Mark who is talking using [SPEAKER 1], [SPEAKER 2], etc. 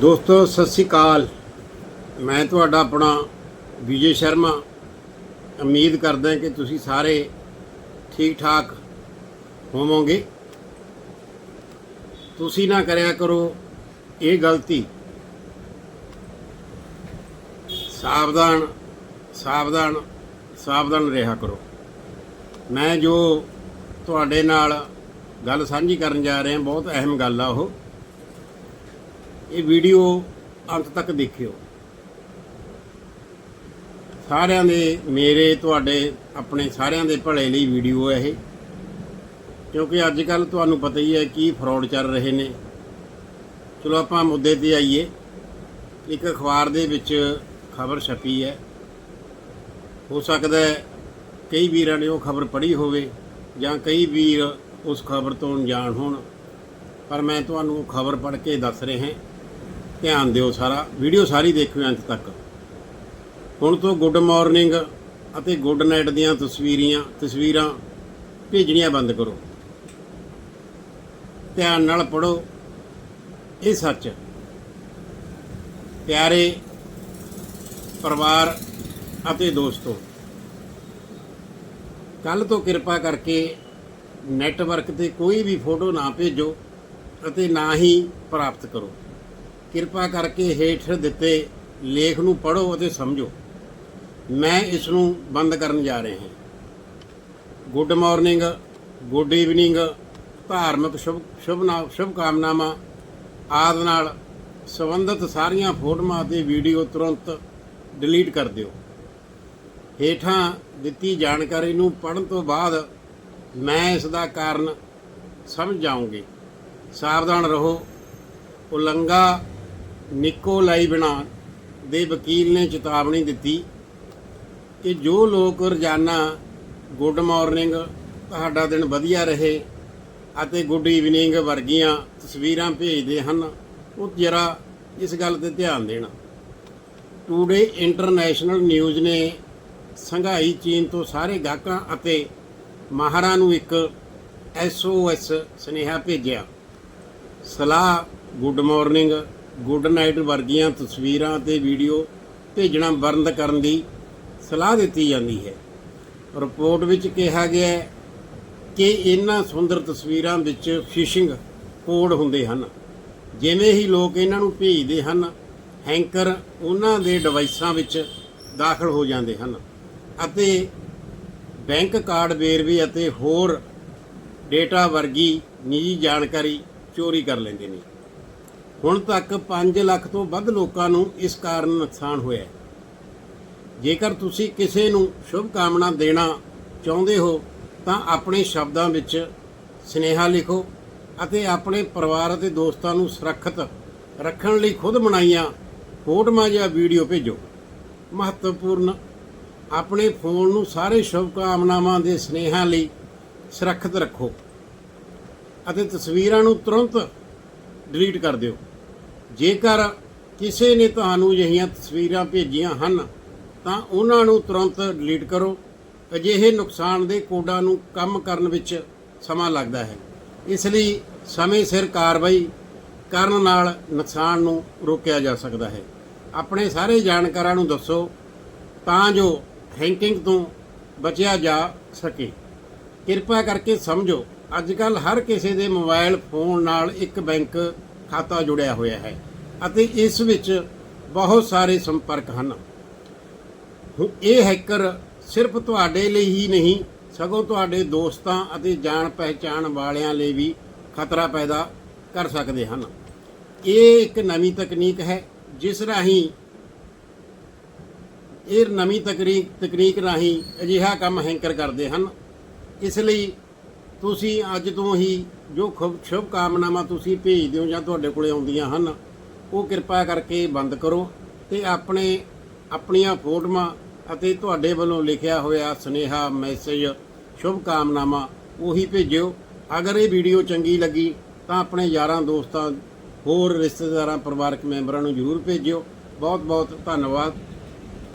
[SPEAKER 1] ਦੋਸਤੋ, ਸਤਿ ਸ੍ਰੀ ਅਕਾਲ। ਮੈਂ ਤੁਹਾਡਾ ਆਪਣਾ ਵਿਜੇ ਸ਼ਰਮਾ। ਉਮੀਦ ਕਰਦਾ ਕਿ ਤੁਸੀਂ ਸਾਰੇ ਠੀਕ ਠਾਕ ਹੋਵੋਗੇ। ਤੁਸੀਂ ਨਾ ਕਰਿਆ ਕਰੋ ਇਹ ਗਲਤੀ। ਸਾਵਧਾਨ ਸਾਵਧਾਨ ਸਾਵਧਾਨ ਰਿਹਾ ਕਰੋ। ਮੈਂ ਜੋ ਤੁਹਾਡੇ ਨਾਲ ਗੱਲ ਸਾਂਝੀ ਕਰਨ ਜਾ ਰਿਹਾ, ਬਹੁਤ ਅਹਿਮ ਗੱਲ ਆ ਉਹ। ਇਹ ਵੀਡੀਓ ਅੰਤ ਤੱਕ ਦੇਖਿਓ। ਸਾਰਿਆਂ ਦੇ ਮੇਰੇ, ਤੁਹਾਡੇ, ਆਪਣੇ ਸਾਰਿਆਂ ਦੇ ਭਲੇ ਲਈ ਵੀਡੀਓ ਹੈ ਇਹ। ਕਿਉਂਕਿ ਅੱਜ ਕੱਲ ਤੁਹਾਨੂੰ ਪਤਾ ਹੀ ਹੈ ਕੀ ਫਰਾਡ ਚੱਲ ਰਹੇ ਨੇ। ਚਲੋ ਆਪਾਂ ਮੁੱਦੇ ਤੇ ਆਈਏ। ਇੱਕ ਅਖਬਾਰ ਦੇ ਵਿੱਚ ਖਬਰ ਛਪੀ ਹੈ। ਹੋ ਸਕਦਾ ਹੈ ਕਈ ਵੀਰਾਂ ਨੇ ਉਹ ਖਬਰ ਪੜ੍ਹੀ ਹੋਵੇ ਜਾਂ ਕਈ ਵੀਰ ਉਸ ਖਬਰ ਤੋਂ ਅਣਜਾਣ ਹੋਣ। ਪਰ ਮੈਂ ਤੁਹਾਨੂੰ ਉਹ ਖਬਰ ਪੜ੍ਹ ਕੇ ਦੱਸ ਰਿਹਾ ਹਾਂ। ਧਿਆਨ ਦਿਓ ਸਾਰਾ। ਵੀਡੀਓ ਸਾਰੀ ਦੇਖਿਓ ਅੰਤ ਤੱਕ। ਹੁਣ ਤੋਂ ਗੁੱਡ ਮਾਰਨਿੰਗ ਅਤੇ ਗੁੱਡ ਨਾਈਟ ਦੀਆਂ ਤਸਵੀਰੀਆਂ ਤਸਵੀਰਾਂ ਭੇਜਣੀਆਂ ਬੰਦ ਕਰੋ। ਧਿਆਨ ਨਾਲ ਪੜੋ ਇਹ ਸੱਚ। ਪਿਆਰੇ ਪਰਿਵਾਰ ਅਤੇ ਦੋਸਤੋ ਕੱਲ ਤੋਂ ਕਿਰਪਾ ਕਰਕੇ ਨੈਟਵਰਕ ਤੇ ਕੋਈ ਵੀ ਫੋਟੋ ਨਾ ਭੇਜੋ ਅਤੇ ਨਾ ਹੀ ਪ੍ਰਾਪਤ ਕਰੋ। ਕਿਰਪਾ ਕਰਕੇ ਹੇਠ ਦਿੱਤੇ ਲੇਖ ਨੂੰ ਪੜ੍ਹੋ ਅਤੇ ਸਮਝੋ। ਮੈਂ ਇਸ ਨੂੰ ਬੰਦ ਕਰਨ ਜਾ ਰਿਹਾ ਹਾਂ। ਗੁੱਡ ਮਾਰਨਿੰਗ, ਗੁੱਡ ਈਵਨਿੰਗ, ਧਾਰਮਿਕ ਸ਼ੁਭ ਸ਼ੁਭ ਨਾ ਕਾਮਨਾਵਾਂ, ਆਦਿ ਨਾਲ ਸੰਬੰਧਿਤ ਸਾਰੀਆਂ ਫੋਟੋਆਂ ਅਤੇ ਵੀਡੀਓ ਤੁਰੰਤ ਡਿਲੀਟ ਕਰ ਦਿਓ। ਹੇਠਾਂ ਦਿੱਤੀ ਜਾਣਕਾਰੀ ਨੂੰ ਪੜਨ ਤੋਂ ਬਾਅਦ ਮੈਂ ਇਸ ਦਾ ਕਾਰਨ ਸਮਝ ਜਾਊਂਗੀ। ਸਾਵਧਾਨ ਰਹੋ। ਉਲੰਗਾ ਨਿਕੋਲਾਈ ਬਣਾ ਦੇ ਵਕੀਲ ਨੇ ਚੇਤਾਵਨੀ ਦਿੱਤੀ ਕਿ ਜੋ ਲੋਕ ਰੋਜ਼ਾਨਾ ਗੁੱਡ ਮਾਰਨਿੰਗ, ਤੁਹਾਡਾ ਦਿਨ ਵਧੀਆ ਰਹੇ ਅਤੇ ਗੁੱਡ ਈਵਨਿੰਗ ਵਰਗੀਆਂ ਤਸਵੀਰਾਂ ਭੇਜਦੇ ਹਨ, ਉਹ ਜਰਾ ਇਸ ਗੱਲ ਤੇ ਧਿਆਨ ਦੇਣ। ਟੂਡੇ ਇੰਟਰਨੈਸ਼ਨਲ ਨਿਊਜ਼ ਨੇ ਸੰਘਾਈ ਚੀਨ ਤੋਂ ਸਾਰੇ ਗਾਹਕਾਂ ਅਤੇ ਮਾਹਰਾਂ ਨੂੰ ਇੱਕ ਐਸਓਐਸ ਸੁਨੇਹਾ ਭੇਜਿਆ। ਸਲਾਹ, ਗੁੱਡ ਮਾਰਨਿੰਗ ਗੁੱਡ ਨਾਈਟ ਵਰਗੀਆਂ ਤਸਵੀਰਾਂ ਤੇ ਵੀਡੀਓ ਭੇਜਣਾ ਬੰਦ ਕਰਨ ਦੀ ਸਲਾਹ ਦਿੱਤੀ ਜਾਂਦੀ ਹੈ। ਰਿਪੋਰਟ ਵਿੱਚ ਕਿਹਾ ਗਿਆ ਹੈ ਕਿ ਇਹਨਾਂ ਸੁੰਦਰ ਤਸਵੀਰਾਂ ਵਿੱਚ ਫਿਸ਼ਿੰਗ ਕੋਡ ਹੁੰਦੇ ਹਨ। ਜਿਵੇਂ ਹੀ ਲੋਕ ਇਹਨਾਂ ਨੂੰ ਭੇਜਦੇ ਹਨ, ਹੈਂਕਰ ਉਹਨਾਂ ਦੇ ਡਿਵਾਈਸਾਂ ਵਿੱਚ ਦਾਖਲ ਹੋ ਜਾਂਦੇ ਹਨ ਅਤੇ ਬੈਂਕ ਕਾਰਡ ਵੇਰਵੇ ਅਤੇ ਹੋਰ ਡੇਟਾ ਵਰਗੀ ਨਿੱਜੀ ਜਾਣਕਾਰੀ ਚੋਰੀ ਕਰ ਲੈਂਦੇ ਨੇ। ਹੁਣ ਤੱਕ 5 ਲੱਖ ਤੋਂ ਵੱਧ ਲੋਕਾਂ ਨੂੰ ਇਸ ਕਾਰਨ ਨੁਕਸਾਨ ਹੋਇਆ ਹੈ। ਜੇਕਰ ਤੁਸੀਂ ਕਿਸੇ ਨੂੰ ਸ਼ੁਭ ਕਾਮਨਾ ਦੇਣਾ ਚਾਹੁੰਦੇ ਹੋ, ਤਾਂ ਆਪਣੇ ਸ਼ਬਦਾਂ ਵਿੱਚ ਸਨੇਹਾ ਲਿਖੋ ਅਤੇ ਆਪਣੇ ਪਰਿਵਾਰ ਅਤੇ ਦੋਸਤਾਂ ਨੂੰ ਸੁਰੱਖਿਅਤ ਰੱਖਣ ਲਈ ਖੁਦ ਬਣਾਈਆਂ ਫੋਟੋਆਂ ਜਾਂ ਵੀਡੀਓ ਭੇਜੋ। ਮਹੱਤਵਪੂਰਨ, ਆਪਣੇ ਫੋਨ ਨੂੰ ਸਾਰੇ ਸ਼ੁਭ ਕਾਮਨਾਵਾਂ ਦੇ ਸਨੇਹਾਂ ਲਈ ਸੁਰੱਖਿਅਤ ਰੱਖੋ ਅਤੇ ਤਸਵੀਰਾਂ ਨੂੰ ਤੁਰੰਤ ਡਿਲੀਟ ਕਰ ਦਿਓ। ਜੇਕਰ ਕਿਸੇ ਨੇ ਤੁਹਾਨੂੰ ਅਜਿਹੀਆਂ ਤਸਵੀਰਾਂ ਭੇਜੀਆਂ ਹਨ, ਤਾਂ ਉਹਨਾਂ ਨੂੰ ਤੁਰੰਤ ਡਿਲੀਟ ਕਰੋ। ਅਜਿਹੇ ਨੁਕਸਾਨ ਦੇ ਕੋਡਾਂ ਨੂੰ ਕੰਮ ਕਰਨ ਵਿੱਚ ਸਮਾਂ ਲੱਗਦਾ ਹੈ। ਇਸ ਲਈ ਸਮੇਂ ਸਿਰ ਕਾਰਵਾਈ ਕਰਨ ਨਾਲ ਨੁਕਸਾਨ ਨੂੰ ਰੋਕਿਆ ਜਾ ਸਕਦਾ ਹੈ। ਆਪਣੇ ਸਾਰੇ ਜਾਣਕਾਰਾਂ ਨੂੰ ਦੱਸੋ, ਤਾਂ ਜੋ ਹੈਂਕਿੰਗ ਤੋਂ ਬਚਿਆ ਜਾ ਸਕੇ। ਕਿਰਪਾ ਕਰਕੇ ਸਮਝੋ ਅੱਜ ਕੱਲ ਹਰ ਕਿਸੇ ਦੇ ਮੋਬਾਈਲ ਫੋਨ ਨਾਲ ਇੱਕ ਬੈਂਕ ਖਾਤਾ ਜੁੜਿਆ ਹੋਇਆ ਹੈ ਅਤੇ ਇਸ ਵਿੱਚ ਬਹੁਤ ਸਾਰੇ ਸੰਪਰਕ ਹਨ। ਇਹ ਹੈਕਰ ਸਿਰਫ ਤੁਹਾਡੇ ਲਈ ਹੀ ਨਹੀਂ, ਸਗੋਂ ਤੁਹਾਡੇ ਦੋਸਤਾਂ ਅਤੇ ਜਾਣ ਪਹਿਚਾਣ ਵਾਲਿਆਂ ਲਈ ਵੀ ਖਤਰਾ ਪੈਦਾ ਕਰ ਸਕਦੇ ਹਨ। ਇਹ ਇੱਕ ਨਵੀਂ ਤਕਨੀਕ ਹੈ, ਜਿਸ ਰਾਹੀਂ, ਇਹ ਨਵੀਂ ਤਕਨੀਕ ਤਕਨੀਕ ਰਾਹੀਂ ਅਜਿਹਾ ਕੰਮ ਹੈਂਕਰ ਕਰਦੇ ਹਨ। ਇਸ ਲਈ ਤੁਸੀਂ ਅੱਜ ਤੋਂ ਹੀ ਜੋ ਖੁਬ ਸ਼ੁਭ ਕਾਮਨਾਵਾਂ ਤੁਸੀਂ ਭੇਜਦੇ ਹੋ ਜਾਂ ਤੁਹਾਡੇ ਕੋਲੇ ਆਉਂਦੀਆਂ ਹਨ, ਉਹ ਕਿਰਪਾ ਕਰਕੇ ਬੰਦ ਕਰੋ ਤੇ ਆਪਣੇ ਆਪਣੀਆਂ ਫੋਟੋਆਂ ਅਤੇ ਤੁਹਾਡੇ ਵੱਲੋਂ ਲਿਖਿਆ ਹੋਇਆ ਸੁਨੇਹਾ ਮੈਸੇਜ, ਸ਼ੁਭ ਕਾਮਨਾਵਾਂ ਉਹੀ ਭੇਜਿਓ। ਅਗਰ ਇਹ ਵੀਡੀਓ ਚੰਗੀ ਲੱਗੀ ਤਾਂ ਆਪਣੇ ਯਾਰਾਂ ਦੋਸਤਾਂ, ਹੋਰ ਰਿਸ਼ਤੇਦਾਰਾਂ, ਪਰਿਵਾਰਕ ਮੈਂਬਰਾਂ ਨੂੰ ਜਰੂਰ ਭੇਜਿਓ। ਬਹੁਤ ਬਹੁਤ ਧੰਨਵਾਦ।